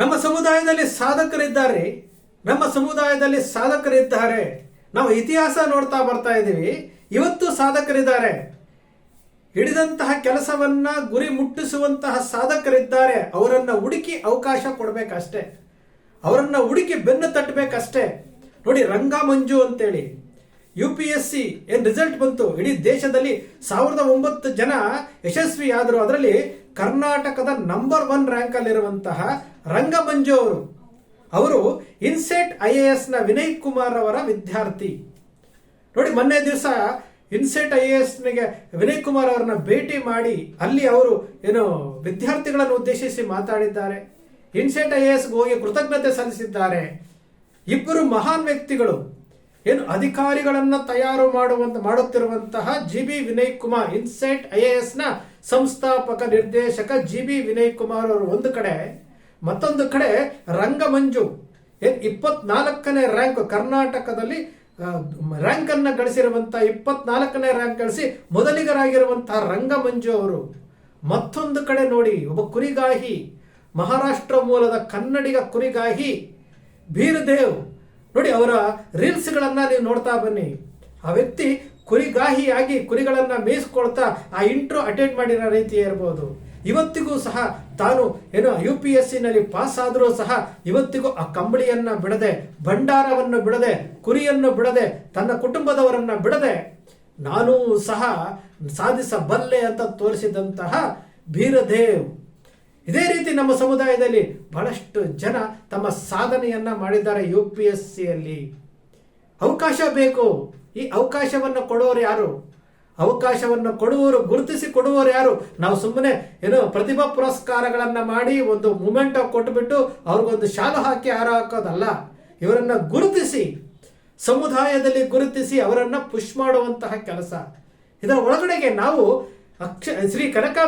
ನಮ್ಮ ಸಮುದಾಯದಲ್ಲಿ ಸಾಧಕರಿದ್ದಾರೆ, ನಮ್ಮ ಸಮುದಾಯದಲ್ಲಿ ಸಾಧಕರಿದ್ದಾರೆ. ನಾವು ಇತಿಹಾಸ ನೋಡ್ತಾ ಬರ್ತಾ ಇದ್ದೀವಿ ಇವತ್ತು ಸಾಧಕರಿದ್ದಾರೆ. ಹಿಡಿದಂತಹ ಕೆಲಸವನ್ನ ಗುರಿ ಮುಟ್ಟಿಸುವಂತಹ ಸಾಧಕರಿದ್ದಾರೆ. ಅವರನ್ನ ಹುಡುಕಿ ಅವಕಾಶ ಕೊಡಬೇಕಷ್ಟೆ. ಅವರನ್ನ ಹುಡುಕಿ ಬೆನ್ನು ತಟ್ಟಬೇಕಷ್ಟೇ. ನೋಡಿ ರಂಗ ಮಂಜು ಅಂತೇಳಿ ಯು ಪಿ ಎಸ್ ಸಿ ಏನ್ ರಿಸಲ್ಟ್ ಬಂತು? ಇಡೀ ದೇಶದಲ್ಲಿ ಸಾವಿರದ ಒಂಬತ್ತು ಜನ ಯಶಸ್ವಿ ಆದರು ಅದರಲ್ಲಿ ಕರ್ನಾಟಕದ ನಂಬರ್ ಒನ್ ರ್ಯಾಂಕ್ ಅಲ್ಲಿರುವಂತಹ ರಂಗಮಂಜು ಅವರು. ಅವರು ಇನ್ಸೆಟ್ ಐ ಎ ಎಸ್ನ ವಿನಯ್ ಕುಮಾರ್ ಅವರ ವಿದ್ಯಾರ್ಥಿ. ನೋಡಿ, ಮೊನ್ನೆ ದಿವಸ ಇನ್ಸೆಟ್ ಐ ಎ ನಿಗೆ ವಿನಯ್ ಕುಮಾರ್ ಅವರನ್ನ ಭೇಟಿ ಮಾಡಿ ಅಲ್ಲಿ ಅವರು ಏನು ವಿದ್ಯಾರ್ಥಿಗಳನ್ನು ಉದ್ದೇಶಿಸಿ ಮಾತಾಡಿದ್ದಾರೆ. ಇನ್ಸೆಟ್ ಐ ಎ ಎಸ್ಗೆ ಹೋಗಿ ಕೃತಜ್ಞತೆ ಸಲ್ಲಿಸಿದ್ದಾರೆ. ಇಬ್ಬರು ಮಹಾನ್ ವ್ಯಕ್ತಿಗಳು. ಏನು ಅಧಿಕಾರಿಗಳನ್ನು ತಯಾರು ಮಾಡುವಂತ, ಮಾಡುತ್ತಿರುವಂತಹ G B Vinay Kumar, insight I A ನ ಸಂಸ್ಥಾಪಕ ನಿರ್ದೇಶಕ ಜಿ ಬಿ ವಿನಯ್ ಕುಮಾರ್ ಅವರು ಒಂದು ಕಡೆ ಮತ್ತೊಂದು ಕಡೆ ರಂಗಮಂಜು. ಏನ್ ಇಪ್ಪತ್ನಾಲ್ಕನೇ ರ್ಯಾಂಕ್ ಕರ್ನಾಟಕದಲ್ಲಿ ರ್ಯಾಂಕ್ ಅನ್ನ ಗಳಿಸಿರುವಂತಹ ಇಪ್ಪತ್ನಾಲ್ಕನೇ ರ್ಯಾಂಕ್ ಗಳಿಸಿ ಮೊದಲಿಗರಾಗಿರುವಂತಹ ರಂಗಮಂಜು ಅವರು. ಮತ್ತೊಂದು ಕಡೆ ನೋಡಿ, ಒಬ್ಬ ಕುರಿಗಾಹಿ, ಮಹಾರಾಷ್ಟ್ರ ಮೂಲದ ಕನ್ನಡಿಗ ಕುರಿಗಾಹಿ ಬೀರದೇವ್ ನೋಡಿ, ಅವರ ರೀಲ್ಸ್ಗಳನ್ನ ನೀವು ನೋಡ್ತಾ ಬನ್ನಿ. ಆ ವ್ಯಕ್ತಿ ಕುರಿಗಾಹಿಯಾಗಿ ಕುರಿಗಳನ್ನು ಮೇಯಿಸ್ಕೊಳ್ತಾ ಆ ಇಂಟ್ರೋ ಅಟೆಂಡ್ ಮಾಡಿರೋ ರೀತಿ ಇರಬಹುದು ಇವತ್ತಿಗೂ ಸಹ ತಾನು ಏನು ಯು ಪಿ ಎಸ್ ಸಿನಲ್ಲಿ ಪಾಸ್ ಆದರೂ ಸಹ ಇವತ್ತಿಗೂ ಆ ಕಂಬಳಿಯನ್ನ ಬಿಡದೆ, ಭಂಡಾರವನ್ನು ಬಿಡದೆ, ಕುರಿಯನ್ನು ಬಿಡದೆ, ತನ್ನ ಕುಟುಂಬದವರನ್ನ ಬಿಡದೆ ನಾನು ಸಹ ಸಾಧಿಸಬಲ್ಲೆ ಅಂತ ತೋರಿಸಿದಂತಹ ಬೀರದೇವ್ ಇದೇ ರೀತಿ ನಮ್ಮ ಸಮುದಾಯದಲ್ಲಿ ಬಹಳಷ್ಟು ಜನ ತಮ್ಮ ಸಾಧನೆಯನ್ನ ಮಾಡಿದ್ದಾರೆ ಯು ಪಿ ಎಸ್ ಸಿಯಲ್ಲಿ ಅವಕಾಶ ಬೇಕು. ಈ ಅವಕಾಶವನ್ನು ಕೊಡೋರು ಯಾರು? ಅವಕಾಶವನ್ನು ಕೊಡುವವರು, ಗುರುತಿಸಿ ಕೊಡುವವರು ಯಾರು? ನಾವು ಸುಮ್ಮನೆ ಏನೋ ಪ್ರತಿಭಾ ಪುರಸ್ಕಾರಗಳನ್ನು ಮಾಡಿ ಒಂದು ಮೂಮೆಂಟ್ ಕೊಟ್ಟುಬಿಟ್ಟು ಅವ್ರಿಗೊಂದು ಶಾಲು ಹಾಕಿ ಹಾರ ಹಾಕೋದಲ್ಲ. ಇವರನ್ನು ಗುರುತಿಸಿ, ಸಮುದಾಯದಲ್ಲಿ ಗುರುತಿಸಿ ಅವರನ್ನು ಪುಷ್ ಮಾಡುವಂತಹ ಕೆಲಸ. ಇದರ ಒಳಗಡೆಗೆ ನಾವು ಅಕ್ಷ ಶ್ರೀ ಕನಕ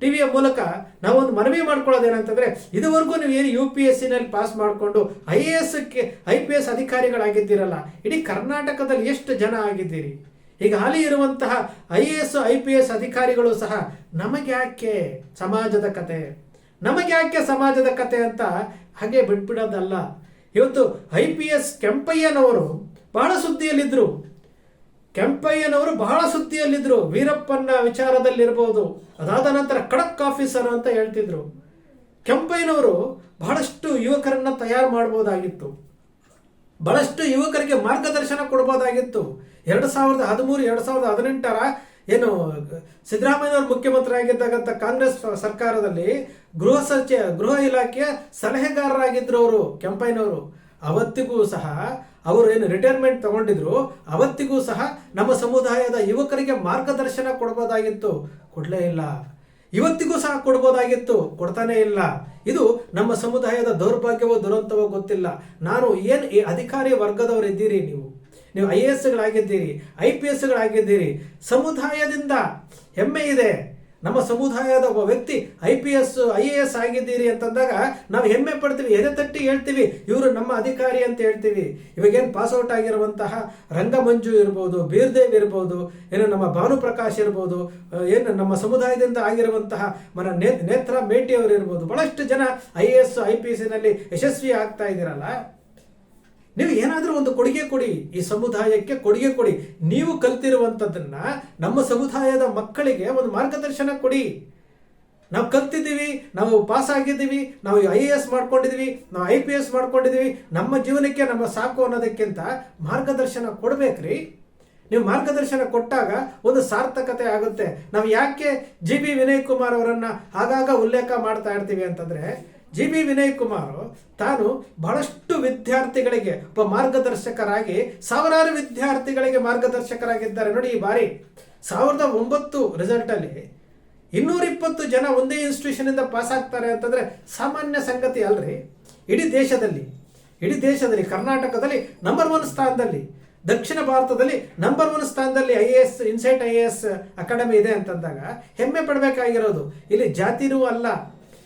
ಟಿವಿಯ ಮೂಲಕ ನಾವೊಂದು ಮನವಿ ಮಾಡ್ಕೊಳ್ಳೋದೇನಂತಂದ್ರೆ, ಇದುವರೆಗೂ ನೀವು ಏನು ಯು ಪಿ ಎಸ್ ಸಿನಲ್ಲಿ ಪಾಸ್ ಮಾಡಿಕೊಂಡು I A S I P S ಅಧಿಕಾರಿಗಳಾಗಿದ್ದೀರಲ್ಲ, ಇಡೀ ಕರ್ನಾಟಕದಲ್ಲಿ ಎಷ್ಟು ಜನ ಆಗಿದ್ದೀರಿ? ಈಗ ಹಾಲಿ ಇರುವಂತಹ I A S I P S ಅಧಿಕಾರಿಗಳು ಸಹ ನಮಗ್ಯಾಕೆ ಸಮಾಜದ ಕತೆ? ನಮಗ್ಯಾಕೆ ಸಮಾಜದ ಕತೆ ಅಂತ ಹಾಗೆ ಬಿಟ್ಬಿಡೋದಲ್ಲ. ಇವತ್ತು ಐ ಪಿ ಎಸ್ ಕೆಂಪಯ್ಯನವರು ಬಹಳ ಸುದ್ದಿಯಲ್ಲಿದ್ರು. ಕೆಂಪಯ್ಯನವರು ಬಹಳ ಸುದ್ದಿಯಲ್ಲಿದ್ದರು ವೀರಪ್ಪನ ವಿಚಾರದಲ್ಲಿರ್ಬೋದು. ಅದಾದ ನಂತರ ಖಡಕ್ ಆಫೀಸರ್ ಅಂತ ಹೇಳ್ತಿದ್ರು. ಕೆಂಪಯ್ಯನವರು ಬಹಳಷ್ಟು ಯುವಕರನ್ನ ತಯಾರು ಮಾಡಬಹುದಾಗಿತ್ತು ಬಹಳಷ್ಟು ಯುವಕರಿಗೆ ಮಾರ್ಗದರ್ಶನ ಕೊಡಬಹುದಾಗಿತ್ತು ಎರಡು ಸಾವಿರದ ಹದಿಮೂರು, ಎರಡು ಸಾವಿರದ ಹದಿನೆಂಟರ ಏನು, ಸಿದ್ದರಾಮಯ್ಯನವರು ಮುಖ್ಯಮಂತ್ರಿ ಆಗಿದ್ದಾಗಂತ ಕಾಂಗ್ರೆಸ್ ಸರ್ಕಾರದಲ್ಲಿ ಗೃಹ ಸಚಿವ, ಗೃಹ ಇಲಾಖೆಯ ಸಲಹೆಗಾರರಾಗಿದ್ದರು ಅವರು ಕೆಂಪಯ್ಯನವರು. ಅವತ್ತಿಗೂ ಸಹ ಅವರು ಏನು ರಿಟೈರ್ಮೆಂಟ್ ತಗೊಂಡಿದ್ರು, ಅವತ್ತಿಗೂ ಸಹ ನಮ್ಮ ಸಮುದಾಯದ ಯುವಕರಿಗೆ ಮಾರ್ಗದರ್ಶನ ಕೊಡ್ಬೋದಾಗಿತ್ತು. ಕೊಡಲೇ ಇಲ್ಲ. ಇವತ್ತಿಗೂ ಸಹ ಕೊಡ್ಬೋದಾಗಿತ್ತು. ಕೊಡ್ತಾನೆ ಇಲ್ಲ. ಇದು ನಮ್ಮ ಸಮುದಾಯದ ದೌರ್ಭಾಗ್ಯವೋ ದುರಂತವೋ ಗೊತ್ತಿಲ್ಲ. ನಾನು ಏನು ಈ ಅಧಿಕಾರಿ ವರ್ಗದವರಿದ್ದೀರಿ ನೀವು? ನೀವು ಐ ಎ ಎಸ್ಗಳಾಗಿದ್ದೀರಿ, ಐ ಪಿ ಎಸ್ಗಳಾಗಿದ್ದೀರಿ. ಸಮುದಾಯದಿಂದ ಹೆಮ್ಮೆ ಇದೆ. ನಮ್ಮ ಸಮುದಾಯದ ಒಬ್ಬ ವ್ಯಕ್ತಿ I P S, I A S ಆಗಿದ್ದೀರಿ ಅಂತಂದಾಗ ನಾವು ಹೆಮ್ಮೆ ಪಡ್ತೀವಿ ಎದೆ ತಟ್ಟಿ ಹೇಳ್ತೀವಿ, ಇವರು ನಮ್ಮ ಅಧಿಕಾರಿ ಅಂತ ಹೇಳ್ತೀವಿ. ಇವಾಗೇನು ಪಾಸ್ಔಟ್ ಆಗಿರುವಂತಹ ರಂಗಮಂಜು ಇರ್ಬೋದು, ಬೀರ್ದೇವ್ ಇರ್ಬೋದು, ಏನು ನಮ್ಮ ಭಾನುಪ್ರಕಾಶ್ ಇರ್ಬೋದು ಏನು ನಮ್ಮ ಸಮುದಾಯದಿಂದ ಆಗಿರುವಂತಹ ಮನ ನೇತ್ರ ಮೇಟಿಯವರು ಇರ್ಬೋದು, ಬಹಳಷ್ಟು ಜನ I A S, I P ಎಸ್ನಲ್ಲಿ ಯಶಸ್ವಿ ಆಗ್ತಾ ಇದ್ದೀರಲ್ಲ. ನೀವು ಏನಾದರೂ ಒಂದು ಕೊಡುಗೆ ಕೊಡಿ, ಈ ಸಮುದಾಯಕ್ಕೆ ಕೊಡುಗೆ ಕೊಡಿ. ನೀವು ಕಲ್ತಿರುವಂಥದ್ದನ್ನ ನಮ್ಮ ಸಮುದಾಯದ ಮಕ್ಕಳಿಗೆ ಒಂದು ಮಾರ್ಗದರ್ಶನ ಕೊಡಿ. ನಾವು ಕಲ್ತಿದ್ದೀವಿ, ನಾವು ಪಾಸ್ ಆಗಿದ್ದೀವಿ, ನಾವು ಐ ಎ ಎಸ್ ಮಾಡ್ಕೊಂಡಿದ್ದೀವಿ, ನಾವು ಐ ಪಿ ಎಸ್ ಮಾಡ್ಕೊಂಡಿದ್ದೀವಿ. ನಮ್ಮ ಜೀವನಕ್ಕೆ ನಮ್ಮ ಸಾಕು ಅನ್ನೋದಕ್ಕಿಂತ ಮಾರ್ಗದರ್ಶನ ಕೊಡ್ಬೇಕ್ರಿ. ನೀವು ಮಾರ್ಗದರ್ಶನ ಕೊಟ್ಟಾಗ ಒಂದು ಸಾರ್ಥಕತೆ ಆಗುತ್ತೆ. ನಾವು ಯಾಕೆ ಜಿ ಬಿ ವಿನಯ್ ಕುಮಾರ್ ಅವರನ್ನ ಆಗಾಗ ಉಲ್ಲೇಖ ಮಾಡ್ತಾ ಇರ್ತೀವಿ ಅಂತಂದ್ರೆ ಜಿ ಬಿ ವಿನಯ್ ಕುಮಾರ್ ತಾನು ಬಹಳಷ್ಟು ವಿದ್ಯಾರ್ಥಿಗಳಿಗೆ ಒಬ್ಬ ಮಾರ್ಗದರ್ಶಕರಾಗಿ, ಸಾವಿರಾರು ವಿದ್ಯಾರ್ಥಿಗಳಿಗೆ ಮಾರ್ಗದರ್ಶಕರಾಗಿದ್ದಾರೆ. ನೋಡಿ ಈ ಬಾರಿ ಸಾವಿರದ ಒಂಬತ್ತು ರಿಸಲ್ಟ್ ಅಲ್ಲಿ ಇನ್ನೂರ ಇಪ್ಪತ್ತು ಜನ ಒಂದೇ ಇನ್ಸ್ಟಿಟ್ಯೂಷನ್ ಇಂದ ಪಾಸ್ ಆಗ್ತಾರೆ ಅಂತಂದ್ರೆ ಸಾಮಾನ್ಯ ಸಂಗತಿ ಅಲ್ರಿ. ಇಡೀ ದೇಶದಲ್ಲಿ ಇಡೀ ದೇಶದಲ್ಲಿ, ಕರ್ನಾಟಕದಲ್ಲಿ ನಂಬರ್ ಒನ್ ಸ್ಥಾನದಲ್ಲಿ, ದಕ್ಷಿಣ ಭಾರತದಲ್ಲಿ ನಂಬರ್ ಒನ್ ಸ್ಥಾನದಲ್ಲಿ I A S insight I A S academy ಇದೆ ಅಂತಂದಾಗ ಹೆಮ್ಮೆ ಪಡಬೇಕಾಗಿರೋದು, ಇಲ್ಲಿ ಜಾತಿನೂ ಅಲ್ಲ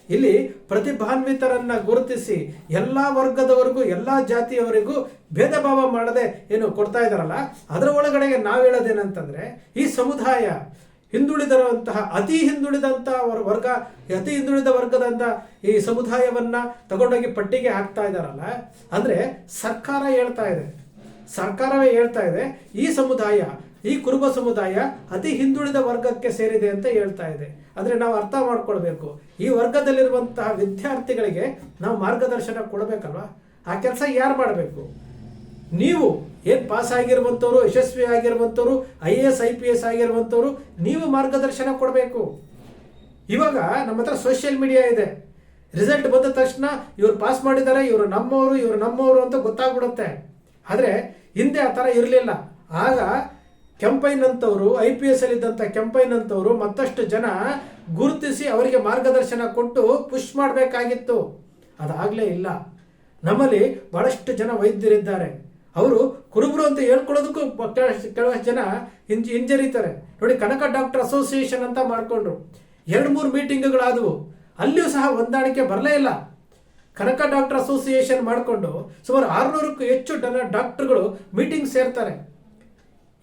ಇಲ್ಲಿ ಪ್ರತಿಭಾನ್ವಿತರನ್ನ ಗುರುತಿಸಿ ಎಲ್ಲಾ ವರ್ಗದವರೆಗೂ, ಎಲ್ಲಾ ಜಾತಿಯವರಿಗೂ ಭೇದ ಭಾವ ಮಾಡದೆ ಏನು ಕೊಡ್ತಾ ಇದ್ದಾರಲ್ಲ, ಅದರ ಒಳಗಡೆಗೆ ನಾವು ಹೇಳೋದೇನಂತಂದ್ರೆ, ಈ ಸಮುದಾಯ ಹಿಂದುಳಿದಿರುವಂತಹ, ಅತಿ ಹಿಂದುಳಿದಂತಹ ವರ್ಗ, ಅತಿ ಹಿಂದುಳಿದ ವರ್ಗದಂತ ಈ ಸಮುದಾಯವನ್ನ ತಗೊಂಡೋಗಿ ಪಟ್ಟಿಗೆ ಹಾಕ್ತಾ ಇದ್ದಾರಲ್ಲ, ಅಂದ್ರೆ ಸರ್ಕಾರ ಹೇಳ್ತಾ ಇದೆ. ಸರ್ಕಾರವೇ ಹೇಳ್ತಾ ಇದೆ, ಈ ಸಮುದಾಯ ಈ ಕುರುಬ ಸಮುದಾಯ ಅತಿ ಹಿಂದುಳಿದ ವರ್ಗಕ್ಕೆ ಸೇರಿದೆ ಅಂತ ಹೇಳ್ತಾ ಇದೆ. ಅಂದ್ರೆ ನಾವು ಅರ್ಥ ಮಾಡ್ಕೊಳ್ಬೇಕು. ಈ ವರ್ಗದಲ್ಲಿರುವಂತಹ ವಿದ್ಯಾರ್ಥಿಗಳಿಗೆ ನಾವು ಮಾರ್ಗದರ್ಶನ ಕೊಡಬೇಕಲ್ವಾ? ಆ ಕೆಲಸ ಯಾರು ಮಾಡಬೇಕು? ನೀವು ಏನು ಪಾಸ್ ಆಗಿರುವಂಥವ್ರು ಯಶಸ್ವಿ ಆಗಿರುವಂಥವ್ರು I A S I P S ಆಗಿರುವಂಥವ್ರು ನೀವು ಮಾರ್ಗದರ್ಶನ ಕೊಡಬೇಕು. ಇವಾಗ ನಮ್ಮ ಹತ್ರ ಸೋಷಿಯಲ್ ಮೀಡಿಯಾ ಇದೆ. ರಿಸಲ್ಟ್ ಬಂದ ತಕ್ಷಣ ಇವರು ಪಾಸ್ ಮಾಡಿದ್ದಾರೆ ಇವರು ನಮ್ಮವರು ಇವರು ನಮ್ಮವರು ಅಂತ ಗೊತ್ತಾಗ್ಬಿಡುತ್ತೆ. ಆದರೆ ಹಿಂದೆ ಆ ಥರ ಇರಲಿಲ್ಲ. ಆಗ ಕೆಂಪೈನ್ ಅಂತವರು ಐ ಪಿ ಎಸ್ ಅಲ್ಲಿ ಇದ್ದಂಥ ಕೆಂಪೈನ್ ಅಂತವರು ಮತ್ತಷ್ಟು ಜನ ಗುರುತಿಸಿ ಅವರಿಗೆ ಮಾರ್ಗದರ್ಶನ ಕೊಟ್ಟು ಪುಷ್ ಮಾಡಬೇಕಾಗಿತ್ತು. ಅದಾಗಲೇ ಇಲ್ಲ. ನಮ್ಮಲ್ಲಿ ಬಹಳಷ್ಟು ಜನ ವೈದ್ಯರಿದ್ದಾರೆ. ಅವರು ಕುರುಬರು ಅಂತ ಹೇಳ್ಕೊಳ್ಳೋದಕ್ಕೂ ಕೆಲವಷ್ಟು ಜನ ಹಿಂಜ ಹಿಂಜರಿತಾರೆ ನೋಡಿ, ಕನಕ ಡಾಕ್ಟರ್ ಅಸೋಸಿಯೇಷನ್ ಅಂತ ಮಾಡಿಕೊಂಡ್ರು. ಎರಡು ಮೂರು ಮೀಟಿಂಗ್ಗಳಾದವು. ಅಲ್ಲಿಯೂ ಸಹ ಹೊಂದಾಣಿಕೆ ಬರಲೇ ಇಲ್ಲ. ಕನಕ ಡಾಕ್ಟರ್ ಅಸೋಸಿಯೇಷನ್ ಮಾಡಿಕೊಂಡು ಸುಮಾರು ಆರುನೂರಕ್ಕೂ ಹೆಚ್ಚು ಡಾಕ್ಟರ್ಗಳು ಮೀಟಿಂಗ್ ಸೇರ್ತಾರೆ.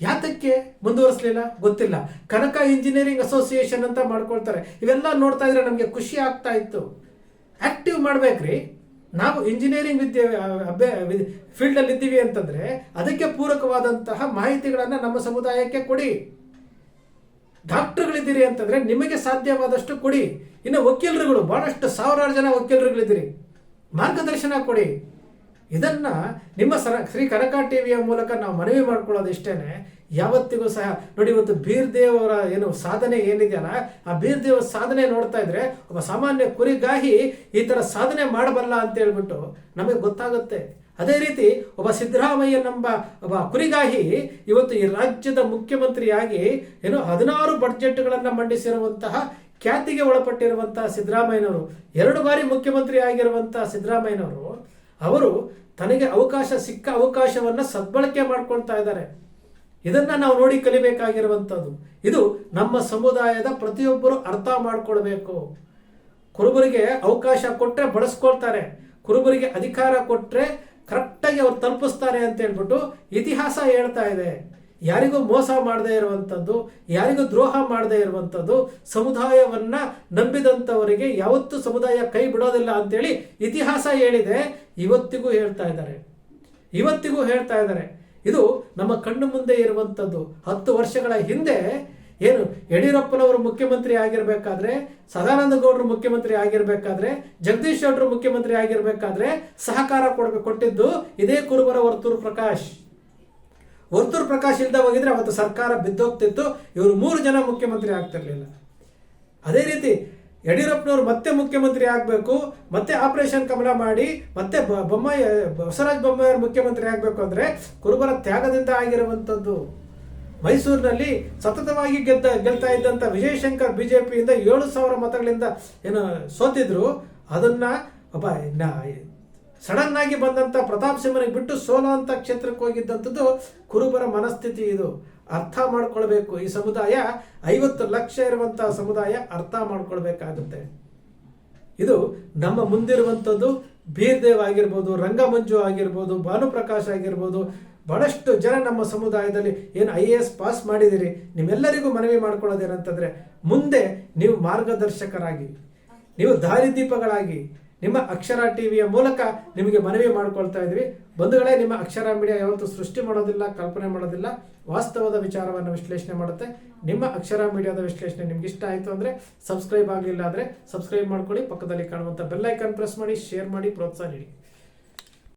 ಯಾತಕ್ಕೆ ಮುಂದುವರಿಸಲಿಲ್ಲ? ಗೊತ್ತಿಲ್ಲ. ಕನಕ ಇಂಜಿನಿಯರಿಂಗ್ ಅಸೋಸಿಯೇಷನ್ ಅಂತ ಮಾಡ್ಕೊಳ್ತಾರೆ. ಇವೆಲ್ಲ ನೋಡ್ತಾ ಇದ್ರೆ ನಮಗೆ ಖುಷಿ ಆಗ್ತಾ ಇತ್ತು. ಆಕ್ಟಿವ್ ಮಾಡ್ಬೇಕ್ರಿ. ನಾವು ಇಂಜಿನಿಯರಿಂಗ್ ವಿದ್ಯೆ ಫೀಲ್ಡ್ ಅಲ್ಲಿ ಇದ್ದೀವಿ ಅಂತಂದ್ರೆ ಅದಕ್ಕೆ ಪೂರಕವಾದಂತಹ ಮಾಹಿತಿಗಳನ್ನ ನಮ್ಮ ಸಮುದಾಯಕ್ಕೆ ಕೊಡಿ. ಡಾಕ್ಟರ್ಗಳಿದ್ದೀರಿ ಅಂತಂದ್ರೆ ನಿಮಗೆ ಸಾಧ್ಯವಾದಷ್ಟು ಕೊಡಿ. ಇನ್ನು ವಕೀಲರುಗಳು, ಬಹಳಷ್ಟು ಸಾವಿರಾರು ಜನ ವಕೀಲರುಗಳಿದ್ದೀರಿ. ಮಾರ್ಗದರ್ಶನ ಕೊಡಿ. ಇದನ್ನ ನಿಮ್ಮ ಸರ ಶ್ರೀ ಕನಕ ಟಿವಿಯ ಮೂಲಕ ನಾವು ಮನವಿ ಮಾಡ್ಕೊಳ್ಳೋದು ಇಷ್ಟೇನೆ. ಯಾವತ್ತಿಗೂ ಸಹ ನೋಡಿ ಇವತ್ತು ಬೀರ್ದೇವ್ ಅವರ ಏನು ಸಾಧನೆ ಏನಿದೆಯಲ್ಲ, ಆ ಬೀರ್ದೇವ್ ಸಾಧನೆ ನೋಡ್ತಾ ಇದ್ರೆ ಒಬ್ಬ ಸಾಮಾನ್ಯ ಕುರಿಗಾಹಿ ಈ ತರ ಸಾಧನೆ ಮಾಡಬಲ್ಲ ಅಂತ ಹೇಳ್ಬಿಟ್ಟು ನಮಗೆ ಗೊತ್ತಾಗುತ್ತೆ. ಅದೇ ರೀತಿ ಒಬ್ಬ ಸಿದ್ದರಾಮಯ್ಯನೆಂಬ ಒಬ್ಬ ಕುರಿಗಾಹಿ ಇವತ್ತು ಈ ರಾಜ್ಯದ ಮುಖ್ಯಮಂತ್ರಿಯಾಗಿ ಏನು ಹದಿನಾರು ಬಡ್ಜೆಟ್ಗಳನ್ನು ಮಂಡಿಸಿರುವಂತಹ, ಖ್ಯಾತಿಗೆ ಒಳಪಟ್ಟಿರುವಂತಹ ಸಿದ್ದರಾಮಯ್ಯನವರು, ಎರಡು ಬಾರಿ ಮುಖ್ಯಮಂತ್ರಿ ಆಗಿರುವಂತಹ ಸಿದ್ದರಾಮಯ್ಯನವರು ಅವರು ತನಗೆ ಅವಕಾಶ ಸಿಕ್ಕ ಅವಕಾಶವನ್ನ ಸದ್ಬಳಕೆ ಮಾಡ್ಕೊಳ್ತಾ ಇದ್ದಾರೆ. ಇದನ್ನ ನಾವು ನೋಡಿ ಕಲಿಬೇಕಾಗಿರುವಂಥದ್ದು ಇದು ನಮ್ಮ ಸಮುದಾಯದ ಪ್ರತಿಯೊಬ್ಬರು ಅರ್ಥ ಮಾಡ್ಕೊಳ್ಬೇಕು. ಕುರುಬರಿಗೆ ಅವಕಾಶ ಕೊಟ್ಟರೆ ಬಳಸ್ಕೊಳ್ತಾರೆ. ಕುರುಬರಿಗೆ ಅಧಿಕಾರ ಕೊಟ್ಟರೆ ಕರೆಕ್ಟಾಗಿ ಅವ್ರು ತಲುಪಿಸ್ತಾರೆ ಅಂತ ಹೇಳ್ಬಿಟ್ಟು ಇತಿಹಾಸ ಹೇಳ್ತಾ ಇದೆ. ಯಾರಿಗೂ ಮೋಸ ಮಾಡದೇ ಇರುವಂಥದ್ದು ಯಾರಿಗೂ ದ್ರೋಹ ಮಾಡದೇ ಇರುವಂಥದ್ದು ಸಮುದಾಯವನ್ನ ನಂಬಿದಂಥವರಿಗೆ ಯಾವತ್ತೂ ಸಮುದಾಯ ಕೈ ಬಿಡೋದಿಲ್ಲ ಅಂತೇಳಿ ಇತಿಹಾಸ ಹೇಳಿದೆ. ಇವತ್ತಿಗೂ ಹೇಳ್ತಾ ಇದ್ದಾರೆ. ಇವತ್ತಿಗೂ ಹೇಳ್ತಾ ಇದ್ದಾರೆ. ಇದು ನಮ್ಮ ಕಣ್ಣು ಮುಂದೆ ಇರುವಂಥದ್ದು ಹತ್ತು ವರ್ಷಗಳ ಹಿಂದೆ ಏನು ಯಡಿಯೂರಪ್ಪನವರು ಮುಖ್ಯಮಂತ್ರಿ ಆಗಿರ್ಬೇಕಾದ್ರೆ ಸದಾನಂದ ಗೌಡರು ಮುಖ್ಯಮಂತ್ರಿ ಆಗಿರ್ಬೇಕಾದ್ರೆ, ಜಗದೀಶ್ ಶೆಟ್ಟರು ಮುಖ್ಯಮಂತ್ರಿ ಆಗಿರ್ಬೇಕಾದ್ರೆ ಸಹಕಾರ ಕೊಡ ಕೊಟ್ಟಿದ್ದು ಇದೇ ಕುರುಬರ ವರ್ತೂರು ಪ್ರಕಾಶ್. ವರ್ತೂರು ಪ್ರಕಾಶ್ ಇಲ್ದ ಹೋಗಿದ್ರೆ ಅವತ್ತು ಸರ್ಕಾರ ಬಿದ್ದೋಗ್ತಿತ್ತು. ಇವರು ಮೂರು ಜನ ಮುಖ್ಯಮಂತ್ರಿ ಆಗ್ತಿರ್ಲಿಲ್ಲ. ಅದೇ ರೀತಿ ಯಡಿಯೂರಪ್ಪನವರು ಮತ್ತೆ ಮುಖ್ಯಮಂತ್ರಿ ಆಗಬೇಕು, ಮತ್ತೆ ಆಪರೇಷನ್ ಕಮಲ ಮಾಡಿ, ಮತ್ತೆ ಬ- ಬೊಮ್ಮಾಯಿ ಬಸವರಾಜ ಬೊಮ್ಮಾಯಿ ಮುಖ್ಯಮಂತ್ರಿ ಆಗಬೇಕು ಅಂದ್ರೆ ಕುರುಬರ ತ್ಯಾಗದಿಂದ ಆಗಿರುವಂಥದ್ದು. ಮೈಸೂರಿನಲ್ಲಿ ಸತತವಾಗಿ ಗೆದ್ದ, ಗೆಲ್ತಾ ಇದ್ದಂಥ ವಿಜಯಶಂಕರ್ ಪಿಯಿಂದ ಏಳು ಸಾವಿರ ಮತಗಳಿಂದ ಏನು ಸೋತಿದ್ರು. ಅದನ್ನ ಒಬ್ಬ ಸಡನ್ ಆಗಿ ಬಂದಂತ ಪ್ರತಾಪ್ ಸಿಂಹನಿಗೆ ಬಿಟ್ಟು ಸೋಲೋ ಅಂತ ಕ್ಷೇತ್ರಕ್ಕೆ ಹೋಗಿದ್ದಂಥದ್ದು ಕುರುಬರ ಮನಸ್ಥಿತಿ ಇದು. ಅರ್ಥ ಮಾಡ್ಕೊಳ್ಬೇಕು. ಈ ಸಮುದಾಯ ಐವತ್ತು ಲಕ್ಷ ಇರುವಂತಹ ಸಮುದಾಯ ಅರ್ಥ ಮಾಡ್ಕೊಳ್ಬೇಕಾಗುತ್ತೆ. ಇದು ನಮ್ಮ ಮುಂದಿರುವಂಥದ್ದು ಬೀರ್ದೇವ್ ಆಗಿರ್ಬೋದು, ರಂಗಮಂಜು ಆಗಿರ್ಬೋದು, ಭಾನುಪ್ರಕಾಶ್ ಆಗಿರ್ಬೋದು, ಬಹಳಷ್ಟು ಜನ ನಮ್ಮ ಸಮುದಾಯದಲ್ಲಿ ಏನು ಐ ಎ ಎಸ್ ಪಾಸ್ ಮಾಡಿದಿರಿ, ನಿಮ್ಮೆಲ್ಲರಿಗೂ ಮನವಿ ಮಾಡ್ಕೊಳ್ಳೋದೇನಂತಂದ್ರೆ ಮುಂದೆ ನೀವು ಮಾರ್ಗದರ್ಶಕರಾಗಿ, ನೀವು ದಾರಿದೀಪಗಳಾಗಿ ನಿಮ್ಮ ಅಕ್ಷರ ಟಿವಿಯ ಮೂಲಕ ನಿಮಗೆ ಮನವಿ ಮಾಡ್ಕೊಳ್ತಾ ಇದ್ವಿ. ಬಂಧುಗಳೇ, ನಿಮ್ಮ ಅಕ್ಷರ ಮೀಡಿಯಾ ಯಾವತ್ತೂ ಸೃಷ್ಟಿ ಮಾಡೋದಿಲ್ಲ, ಕಲ್ಪನೆ ಮಾಡೋದಿಲ್ಲ. ವಾಸ್ತವದ ವಿಚಾರವನ್ನು ವಿಶ್ಲೇಷಣೆ ಮಾಡುತ್ತೆ. ನಿಮ್ಮ ಅಕ್ಷರ ಮೀಡಿಯಾದ ವಿಶ್ಲೇಷಣೆ ನಿಮ್ಗೆ ಇಷ್ಟ ಆಯಿತು ಅಂದರೆ ಸಬ್ಸ್ಕ್ರೈಬ್ ಆಗಲಿಲ್ಲ ಅಂದರೆ ಸಬ್ಸ್ಕ್ರೈಬ್ ಮಾಡ್ಕೊಳ್ಳಿ. ಪಕ್ಕದಲ್ಲಿ ಕಾಣುವಂಥ ಬೆಲ್ ಐಕಾನ್ ಪ್ರೆಸ್ ಮಾಡಿ, ಶೇರ್ ಮಾಡಿ, ಪ್ರೋತ್ಸಾಹ ನೀಡಿ.